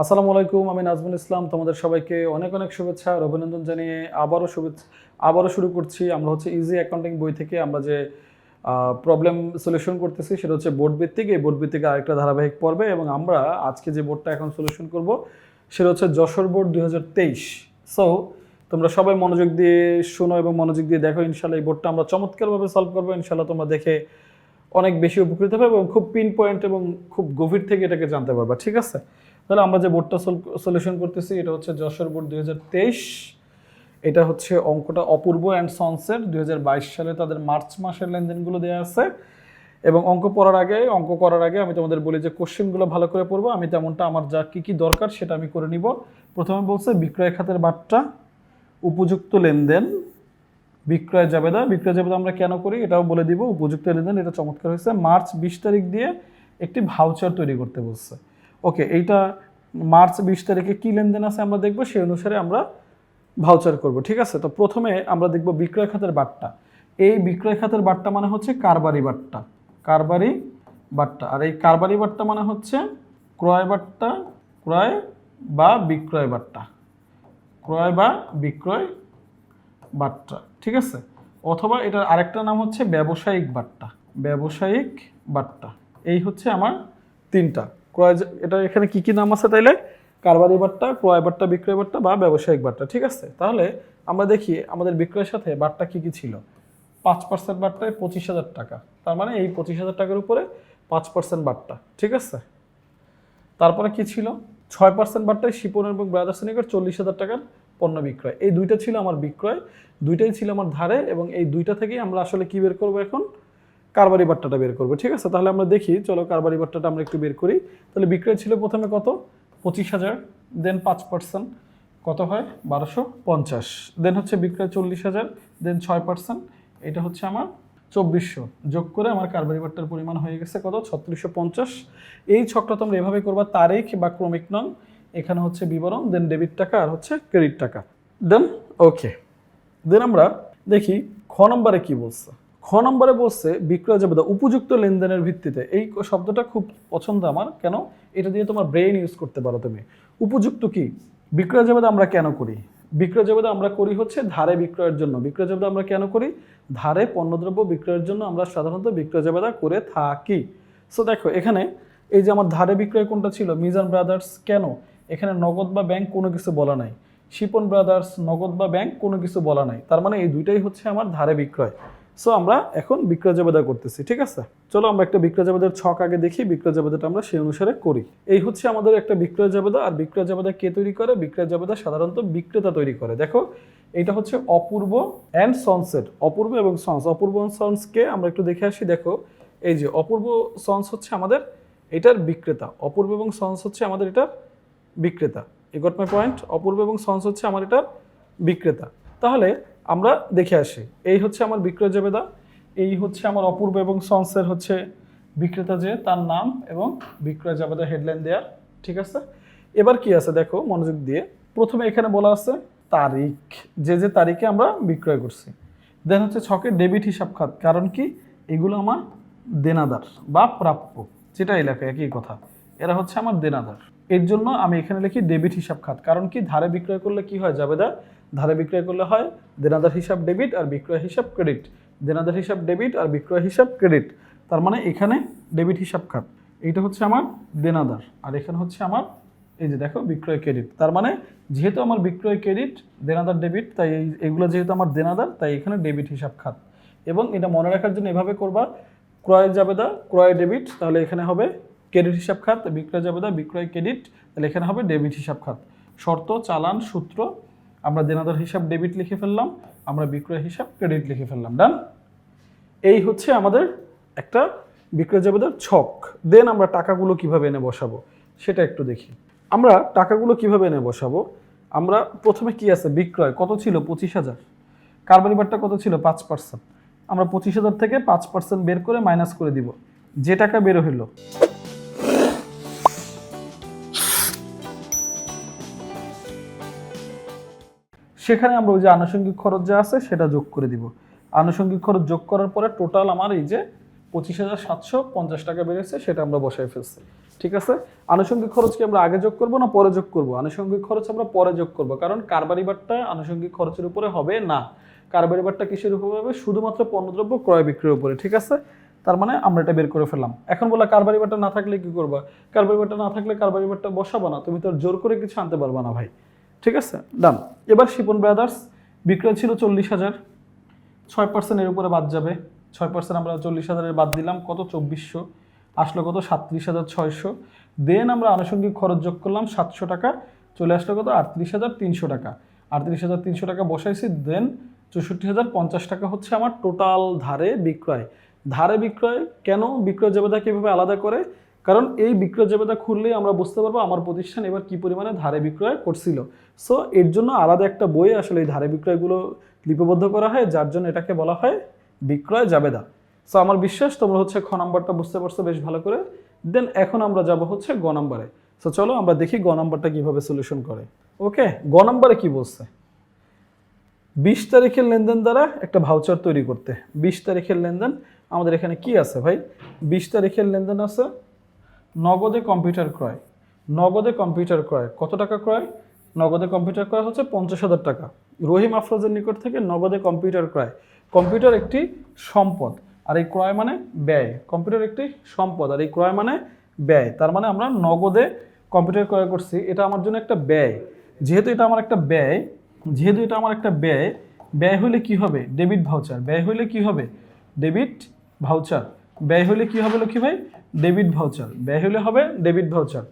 আসসালামু আলাইকুম, আমি নাজমুল ইসলাম। তোমাদের সবাইকে অনেক অনেক শুভেচ্ছা আর অভিনন্দন জানিয়ে আবারও শুভেচ্ছা, আবারও শুরু করছি। আমরা হচ্ছে ইজি অ্যাকাউন্টিং বই থেকে আমরা যে প্রবলেম সলিউশন করতেছি সেটা হচ্ছে বোর্ড ভিত্তিক এই বোর্ড ভিত্তিক আরেকটা ধারাবাহিক পর্বে এবং আমরা আজকে যে বোর্ডটা এখন সলিউশন করব সেটা হচ্ছে যশোর বোর্ড দুই সো তোমরা সবাই মনোযোগ দিয়ে শোনো এবং মনোযোগ দিয়ে দেখো ইনশাল্লাহ এই বোর্ডটা আমরা চমৎকারভাবে সলভ করব। ইনশাল্লাহ তোমরা দেখে অনেক বেশি উপকৃত হবে এবং খুব পিন পয়েন্ট এবং খুব গভীর থেকে এটাকে জানতে পারবা। ঠিক আছে? তাহলে আমরা যে বোর্ডটা সলিউশন করতেছি, এটা হচ্ছে যশোর বোর্ড দু হাজার তেইশ। এটা হচ্ছে অঙ্কটা অপূর্ব অ্যান্ড সনসের দুই সালে তাদের মার্চ মাসের লেনদেনগুলো দেওয়া আছে। এবং অঙ্ক পড়ার আগে, অঙ্ক করার আগে আমি তোমাদের বলি যে কোশ্চেনগুলো ভালো করে পড়ব। আমি তেমনটা আমার যা কী কী দরকার সেটা আমি করে নিব। প্রথমে বলছে বিক্রয় খাতের বাট্টা, উপযুক্ত লেনদেন, বিক্রয় জাবেদা। বিক্রয় জাবেদা আমরা কেন করি? এটাও বলে দিব, উপযুক্ত লেনদেন। এটা চমৎকার হয়েছে। মার্চ বিশ তারিখ দিয়ে একটি ভাউচার তৈরি করতে বলছে। ওকে এইটা মার্চ বিশ তারিখে কী লেনদেন আছে আমরা দেখব, সেই অনুসারে আমরা ভাউচার করব, ঠিক আছে? তো প্রথমে আমরা দেখব বিক্রয় খাতের বাট্টা। এই বিক্রয় খাতের বাট্টা মানে হচ্ছে কারবারি বাট্টা। কারবারি বাট্টা। আর এই কারবারি বাট্টা মানে হচ্ছে ক্রয় বাট্টা, ক্রয় বা বিক্রয় বাট্টা। ক্রয় বা বিক্রয় বাট্টা, ঠিক আছে? অথবা এটার আরেকটা নাম হচ্ছে ব্যবসায়িক বাট্টা। ব্যবসায়িক বাট্টা। এই হচ্ছে আমার তিনটা। ক্রয় এটা এখানে কি কি নাম আছে তাইলে? কারবারি বাট্টা, ক্রয় বাট্টা, বিক্রয় বাট্টা বা ব্যবসায়িক বাট্টা, ঠিক আছে? তাহলে আমরা দেখি আমাদের বিক্রয়ের সাথে বাট্টা কি কি ছিল। পাঁচ পার্সেন্ট বাট্টায় পঁচিশ হাজার টাকা। তার মানে এই পঁচিশ হাজার টাকার উপরে পাঁচ পার্সেন্ট বাট্টা, ঠিক আছে? তারপরে কি ছিল? ছয় পার্সেন্ট বাট্টায় শিপন এবং ব্রাদার্স নিকট চল্লিশ হাজার টাকার পণ্য বিক্রয়। এই দুইটা ছিল আমার বিক্রয়, দুইটাই ছিল আমার ধারে এবং এই দুইটা থেকেই আমরা আসলে কি বের করব এখন? কারবারি বাট্টাটা বের করব, ঠিক আছে? তাহলে আমরা দেখি, চলো কারবারি বাট্টাটা আমরা একটু বের করি। তাহলে বিক্রয় ছিল প্রথমে কত? পঁচিশ হাজার দেন পাঁচ পার্সেন্ট কত হয়? বারোশো পঞ্চাশ। দেন হচ্ছে বিক্রয় চল্লিশ হাজার দেন ছয় পার্সেন্ট এটা হচ্ছে আমার চব্বিশশো। যোগ করে আমার কারবারি বাট্টার পরিমাণ হয়ে গেছে কত? ছত্রিশশো পঞ্চাশ। এই ছকটা তোমরা এভাবে করবা, তারিখ বা ক্রমিক নং, এখানে হচ্ছে বিবরণ দেন ডেবিট টাকা আর হচ্ছে ক্রেডিট টাকা। দেন ওকে দেন আমরা দেখি, খ নম্বরে কি বলছে? খ নম্বরে বলছে, বিক্রয় জাবেদা উপযুক্ত লেনদেনের ভিত্তিতে। এই শব্দটা খুব পছন্দ আমার। কেন? এটা দিয়ে তোমার ব্রেন ইউজ করতে পারো তুমি। উপযুক্ত কি? বিক্রয় জাবেদা আমরা কেন করি? বিক্রয় জাবেদা আমরা করি হচ্ছে ধারে বিক্রয়ের জন্য। বিক্রয় জাবেদা আমরা কেন করি? ধারে পণ্যদ্রব্য বিক্রয়ের জন্য আমরা সাধারণত বিক্রয় জাবেদা করে থাকি। সো দেখো, এখানে এই যে আমার ধারে বিক্রয় কোনটা ছিল? মিজান ব্রাদার্স কেন? এখানে নগদ বা ব্যাংক কোনো কিছু বলা নাই। শিপন ব্রাদার্স, নগদ বা ব্যাংক কোনো কিছু বলা নাই। তার মানে এই দুইটাই হচ্ছে আমার ধারে বিক্রয়। সো আমরা এখন বিক্রয় জাবেদা করতেছি, ঠিক আছে? চলো আমরা একটা বিক্রয় জাবেদার ছক আগে দেখি বিক্রয় জাবেদাটা আমরা সেই অনুসারে করি। এই হচ্ছে আমাদের একটা বিক্রয় জাবেদা আর বিক্রয় জাবেদা কে তৈরি করে? বিক্রয় জাবেদা সাধারণত বিক্রেতা তৈরি করে। দেখো, এটা হচ্ছে অপূর্ব অ্যান্ড সনসেট অপূর্ব এবং সন্স অপূর্ব সন্সকে আমরা একটু দেখে আসি। দেখো, এই যে অপূর্ব সন্স হচ্ছে আমাদের এটার বিক্রেতা, অপূর্ব এবং সন্স হচ্ছে আমাদের এটার বিক্রেতা। এ গট মাই পয়েন্ট অপূর্ব এবং সন্স হচ্ছে আমার এটার বিক্রেতা। তাহলে আমরা দেখে আসি। এই হচ্ছে আমার বিক্রয় জাবেদা, এই হচ্ছে আমার অপূর্ব এবং সন্সের হচ্ছে বিক্রেতা যে, তার নাম এবং বিক্রয় জাবেদা হেডলাইন দেওয়ার ঠিক আছে? এবার কি আছে দেখো, মনোযোগ দিয়ে। প্রথমে এখানে বলা আছে তারিখ, যে যে তারিখে আমরা বিক্রয় করছি। দেন হচ্ছে ছকে ডেবিট হিসাব খাত, কারণ কি? এগুলো আমার দেনাদার বা প্রাপ্য, যেটা এই লেখা, একই কথা। এরা হচ্ছে আমার দেনাদার। এর জন্য আমি এখানে লিখি ডেবিট হিসাব খাত, কারণ কি? ধারে বিক্রয় করলে কি হয় জাবেদার ধারে বিক্রয় করলে হয় দেনাদার হিসাব ডেবিট আর বিক্রয় হিসাব ক্রেডিট। দেনাদার হিসাব ডেবিট আর বিক্রয় হিসাব ক্রেডিট। তার মানে এখানে ডেবিট হিসাব খাত। এইটা হচ্ছে আমার দেনাদার। আর এখানে হচ্ছে আমার, এই যে দেখো, বিক্রয় ক্রেডিট। তার মানে যেহেতু আমার বিক্রয় ক্রেডিট, দেনাদার ডেবিট, তাই এই, এগুলো যেহেতু আমার দেনাদার, তাই এখানে ডেবিট হিসাব খাত। এবং এটা মনে রাখার জন্য এভাবে করবা, ক্রয় জাবেদা, ক্রয় ডেবিট, তাহলে এখানে হবে ক্রেডিট হিসাব খাত, বিক্রয় জাবেদা, বিক্রয় ক্রেডিট, তাহলে এখানে হবে ডেবিট হিসাব খাত। শর্ত, চালান, সূত্র আমরা দেনাদার হিসাব ডেবিট লিখে ফেললাম, আমরা বিক্রয় হিসাব ক্রেডিট লিখে ফেললাম ডান এই হচ্ছে আমাদের একটা বিক্রয় জাবেদার ছক। দেন আমরা টাকাগুলো কীভাবে এনে বসাবো? সেটা একটু দেখি। আমরা টাকাগুলো কীভাবে এনে বসাবো? আমরা প্রথমে কি আছে? বিক্রয়। কত ছিল? পঁচিশ হাজার। কারবারি বারটা কত ছিল? পাঁচ পার্সেন্ট আমরা পঁচিশ হাজার থেকে পাঁচ পার্সেন্ট বের করে মাইনাস করে দিব। যে টাকা বের হইল। সেখানে আমরা ওই যে আনুষঙ্গিক খরচ যা আছে সেটা যোগ করে দিব। আনুষঙ্গিক খরচ যোগ করার পরে টোটাল আমার এই যে পঁচিশ হাজার সাতশো পঞ্চাশ টাকা বেড়েছে, সেটা আমরা বসায় ফেলছি। ঠিক আছে? আনুষঙ্গিক খরচ কি আমরা আগে যোগ করব না পরে যোগ করব? আনুষঙ্গিক খরচ আমরা পরে যোগ করব, কারণ কারবারি বারটা আনুষঙ্গিক খরচের উপরে হবে না। কারবারি বারটা কিসের উপরে হবে? শুধুমাত্র পণ্যদ্রব্য ক্রয় বিক্রির উপরে, ঠিক আছে? তার মানে আমরা এটা বের করে ফেললাম। এখন বলা কারবারি বারটা না থাকলে কি করবা? কারবারি বারটা না থাকলে কারবারি বারটা বসাবো না? তুমি তো জোর করে কিছু আনতে পারবা না ভাই। ঠিক আছে? ডান এবার শিপন ব্রাদার্স বিক্রয় ছিল চল্লিশ হাজার। ছয় পার্সেন্ট এর উপরে বাদ যাবে। ছয় পার্সেন্ট আমরা চল্লিশ হাজারের বাদ দিলাম। কত? চব্বিশশো। আসলো কত? সাতত্রিশ হাজার ছয়শো। দেন আমরা আনুষঙ্গিক খরচ যোগ করলাম সাতশো টাকা। চলে আসলো কত? আটত্রিশ হাজার তিনশো টাকা। আটত্রিশ হাজার তিনশো টাকা বসাইছি। দেন চৌষট্টি হাজার পঞ্চাশ টাকা হচ্ছে আমার টোটাল ধারে বিক্রয়। ধারে বিক্রয় কেন? বিক্রয় জবেদা কীভাবে আলাদা করে? কারণ এই বিক্রয় জবেদা খুললেই আমরা বুঝতে পারব আমার প্রতিষ্ঠান এবার কি পরিমাণে ধারে বিক্রয় করছিল। সো এর জন্য আলাদা একটা বই আসলে এই ধারে বিক্রয়গুলো লিপিবদ্ধ করা হয়, যার জন্য এটাকে বলা হয় বিক্রয় জাবেদা। সো আমার বিশ্বাস তোমরা হচ্ছে খ নাম্বারটা বুঝতে পারছ বেশ ভালো করে। দেন এখন আমরা যাব হচ্ছে গ নাম্বারে। সো চলো আমরা দেখি গ নাম্বারটা কীভাবে সলিউশন করে। ওকে গ নাম্বারে কি বলছে? বিশ তারিখের লেনদেন দ্বারা একটা ভাউচার তৈরি করতে। বিশ তারিখের লেনদেন, আমাদের এখানে কি আছে ভাই? বিশ তারিখের লেনদেন আছে নগদে কম্পিউটার ক্রয়। নগদে কম্পিউটার ক্রয়, কত টাকা ক্রয়? নগদে কম্পিউটার ক্রয় হচ্ছে পঞ্চাশ হাজার টাকা। রহিম আফরোজের নিকট থেকে নগদে কম্পিউটার ক্রয়। কম্পিউটার একটি সম্পদ, আর এই ক্রয় মানে ব্যয়। কম্পিউটার একটি সম্পদ, আর এই ক্রয় মানে ব্যয়। তার মানে আমরা নগদে কম্পিউটার ক্রয় করছি, এটা আমার জন্য একটা ব্যয়। যেহেতু এটা আমার একটা ব্যয়, যেহেতু এটা আমার একটা ব্যয় ব্যয় হলে কি হবে? Debit voucher. ব্যয় হলে কি হবে? Debit voucher. ব্যয় হলে কি হবে লক্ষ্মী ভাই? Debit voucher. ব্যয় হলে হবে ডেবিট ভাউচার।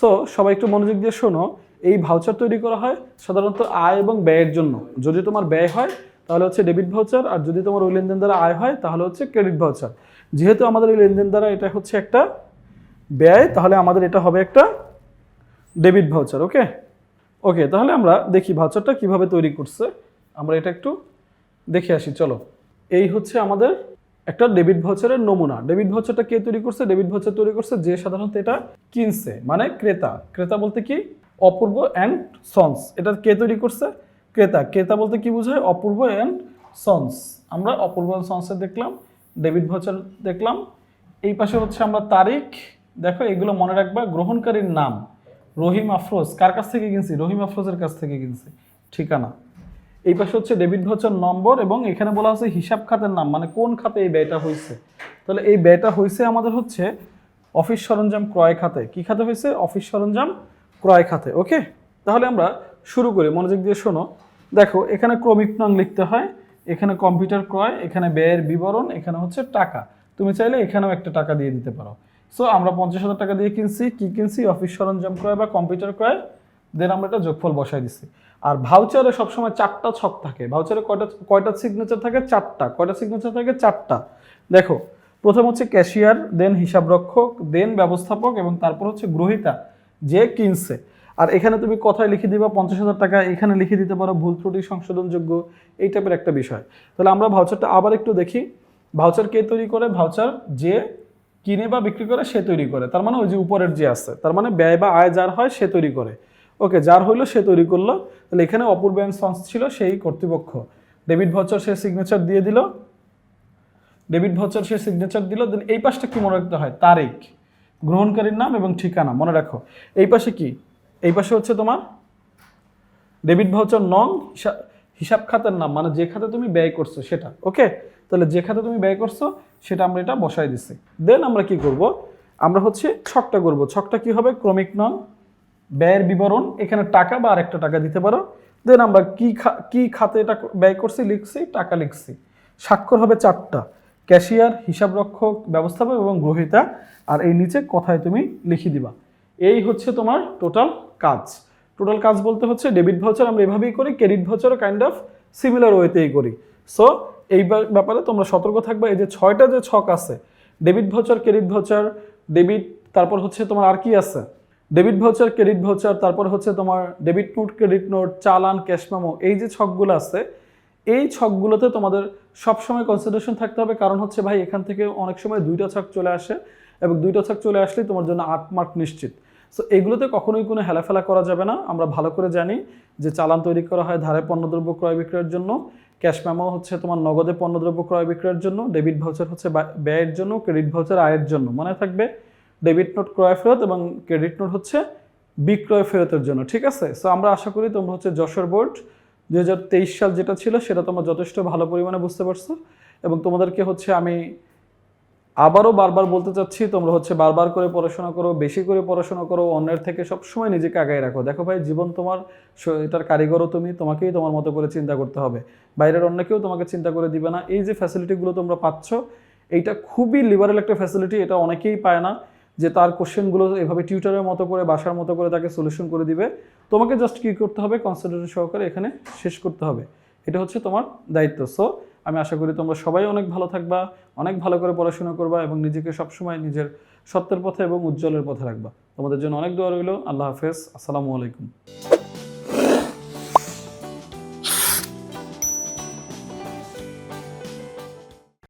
সো সবাই একটু মনোযোগ দিয়ে শোনো, এই ভাউচার তৈরি করা হয় সাধারণত আয় এবং ব্যয়ের জন্য। যদি তোমার ব্যয় হয়, তাহলে হচ্ছে ডেবিট ভাউচার, আর যদি তোমার ওই লেনদেন দ্বারা আয় হয়, তাহলে হচ্ছে ক্রেডিট ভাউচার। যেহেতু আমাদের ওই লেনদেন দ্বারা এটা হচ্ছে একটা ব্যয়, তাহলে আমাদের এটা হবে একটা ডেবিট ভাউচার, ওকে? ওকে, তাহলে আমরা দেখি ভাউচারটা কীভাবে তৈরি করছে। আমরা এটা একটু দেখে আসি, চলো। এই হচ্ছে আমাদের একটা ডেবিট ভাউচারের নমুনা। ডেবিট ভাউচারটা কে তৈরি করছে? ডেবিট ভাউচার তৈরি করছে যে সাধারণত এটা কিনছে মানে ক্রেতা। ক্রেতা বলতে কি? অপূর্ব অ্যান্ড সন্স এটা কে তৈরি করছে? ক্রেতা। ক্রেতা বলতে কি বোঝায়? অপূর্ব অ্যান্ড সন্স আমরা অপূর্ব সন্সের দেখলাম ডেবিট ভাউচার দেখলাম। এই পাশে হচ্ছে আমরা তারিখ। দেখো, এগুলো মনে রাখবা, গ্রহণকারীর নাম। রহিম আফরোজ। কার কাছ থেকে কিনছি? রহিম আফরোজের কাছ থেকে কিনছি। ঠিকানা। এই পাশে হচ্ছে ডেবিট ভাউচার নম্বর এবং এখানে বলা আছে হিসাব খাতের নাম মানে কোন খাতে এই ব্যয়টা হয়েছে। তাহলে এই ব্যয়টা হয়েছে আমাদের হচ্ছে অফিস সরঞ্জাম ক্রয় খাতে। কি খাতে হয়েছে? অফিস সরঞ্জাম ক্রয় খাতে, ওকে? তাহলে আমরা শুরু করি, মনোযোগ দিয়ে শোনো। দেখো, এখানে ক্রমিক নাম লিখতে হয়, এখানে কম্পিউটার ক্রয়, এখানে ব্যয়ের বিবরণ, এখানে হচ্ছে টাকা। তুমি চাইলে এখানেও একটা টাকা দিয়ে দিতে পারো। সো আমরা পঞ্চাশ হাজার টাকা দিয়ে কিনছি, কি কিনছি? অফিস সরঞ্জাম ক্রয় বা কম্পিউটার ক্রয়? দেন আমরা এটা যোগফল বসাই দিচ্ছি আর ভাউচারে সবসময় চারটা ছক থাকে। ভাউচারে কয়টা কয়টা সিগনেচার থাকে? চারটা। কয়টা সিগনেচার থাকে? চারটা। দেখো, প্রথম হচ্ছে ক্যাশিয়ার দেন হিসাবরক্ষক দেন ব্যবস্থাপক এবং তারপর হচ্ছে গ্রহিতা যে কিনছে। আর এখানে তুমি কথায় লিখে দিবা পঞ্চাশ হাজার টাকা, এখানে লিখে দিতে পারো ভুল ত্রুটি, সংশোধনযোগ্য, এই টাইপের একটা বিষয়। তাহলে আমরা ভাউচারটা আবার একটু দেখি। ভাউচার কে তৈরি করে? ভাউচার যে কিনে বা বিক্রি করে, সে তৈরি করে। তার মানে ওই যে উপরের যে আছে, তার মানে ব্যয় বা আয় যার হয়, সে তৈরি করে। ওকে, যার হইল সে তৈরি করল। তাহলে এখানে অপূর্ব অ্যান্ড সন্স ছিল সেই কর্তৃপক্ষ। ডেভিড ভাউচার সে সিগনেচার দিয়ে দিল। ডেভিড ভাউচার সে সিগনেচার দিল। দেন এই পাশটা কি মনে রাখতে হয়? তারিখ। গ্রহণকারীর নাম এবং ঠিকানা মনে রাখো। এই পাশে কি? এই পাশে হচ্ছে তোমার ডেবিট ভাউচার নং হিসাব খাতের নাম মানে যে খাতে তুমি ব্যয় করছ সেটা। ওকে? তাহলে যে খাতে তুমি ব্যয় করছ, সেটা আমরা এটা বসাই দিচ্ছি দেন আমরা কি করব? আমরা হচ্ছে ছকটা করব। ছকটা কি হবে? ক্রমিক নং ব্যয়ের বিবরণ, এখানে টাকা বা আরেকটা টাকা দিতে পারো। দেন আমরা কি কি খাতে এটা ব্যয় করছি, লিখছি, টাকা লিখছি। স্বাক্ষর হবে চারটা। ক্যাশিয়ার, হিসাবরক্ষক, ব্যবস্থাপক এবং গ্রহিতা। আর এই নিচে কথায় তুমি লিখে দিবা। এই হচ্ছে তোমার টোটাল কাজ। টোটাল কাজ বলতে হচ্ছে ডেবিট ভাউচার আমরা এভাবেই করি ক্রেডিট ভাউচারও কাইন্ড অফ সিমিলার ওয়েতেই করি। সো এই ব্যাপারে তোমরা সতর্ক থাকবে, এই যে ছয়টা যে ছক আছে debit voucher credit voucher debit তারপর হচ্ছে তোমার আর কি আছে? ডেবিট ভাউচার, ক্রেডিট ভাউচার, তারপর হচ্ছে তোমার ডেবিট নোট, ক্রেডিট নোট, চালান, ক্যাশ মেমো, এই যে ছকগুলো আছে, এই ছকগুলোতে তোমাদের সবসময় কনসেন্ট্রেশন থাকতে হবে। কারণ হচ্ছে ভাই, এখান থেকে অনেক সময় দুইটা ছক চলে আসে এবং দুইটা ছক চলে আসলেই তোমার জন্য আট মার্ক নিশ্চিত। সো এগুলোতে কখনোই কোনো হেলাফেলা করা যাবে না। আমরা ভালো করে জানি যে চালান তৈরি করা হয় ধারে পণ্যদ্রব্য ক্রয় বিক্রয়ের জন্য, ক্যাশ মেমো হচ্ছে তোমার নগদে পণ্যদ্রব্য ক্রয় বিক্রয়ের জন্য, ডেবিট ভাউচার হচ্ছে ব্যয়ের জন্য, ক্রেডিট ভাউচার আয়ের জন্য। মনে থাকবে? ডেবিট নোট ক্রয় ফেরত এবং ক্রেডিট নোট হচ্ছে বিক্রয় ফেরতের জন্য, ঠিক আছে? সো আমরা আশা করি তোমরা হচ্ছে যশোর বোর্ড দুই হাজার তেইশ সাল যেটা ছিল সেটা তোমরা যথেষ্ট ভালো পরিমাণে বুঝতে পারছ এবং তোমাদেরকে হচ্ছে আমি আবারও বারবার বলতে চাচ্ছি, তোমরা হচ্ছে বারবার করে পড়াশোনা করো, বেশি করে পড়াশোনা করো, অন্যের থেকে সবসময় নিজেকে আগায় রাখো। দেখো ভাই, জীবন তোমার এটার কারিগরও তুমি, তোমাকেই তোমার মতো করে চিন্তা করতে হবে। বাইরের অন্য কেউ তোমাকে চিন্তা করে দিবে না। এই যে ফ্যাসিলিটিগুলো তোমরা পাচ্ছ, এইটা খুবই লিবারেল একটা ফ্যাসিলিটি এটা অনেকেই পায় না। যে তার কোশ্চেনগুলো এভাবে টিউটারের মতো করে, বাসার মতো করে তাকে সলিউশন করে দিবে। তোমাকে জাস্ট কী করতে হবে? কনসেন্ট্রেশন সহকারে এখানে শেষ করতে হবে। এটা হচ্ছে তোমার দায়িত্ব। সো আমি আশা করি তোমরা সবাই অনেক ভালো থাকবা, অনেক ভালো করে পড়াশোনা করবা এবং নিজেকে সবসময় নিজের সত্যের পথে এবং উজ্জ্বলের পথে রাখবা। তোমাদের জন্য অনেক দোয়া রইল। আল্লাহ হাফেজ। আসসালামু আলাইকুম।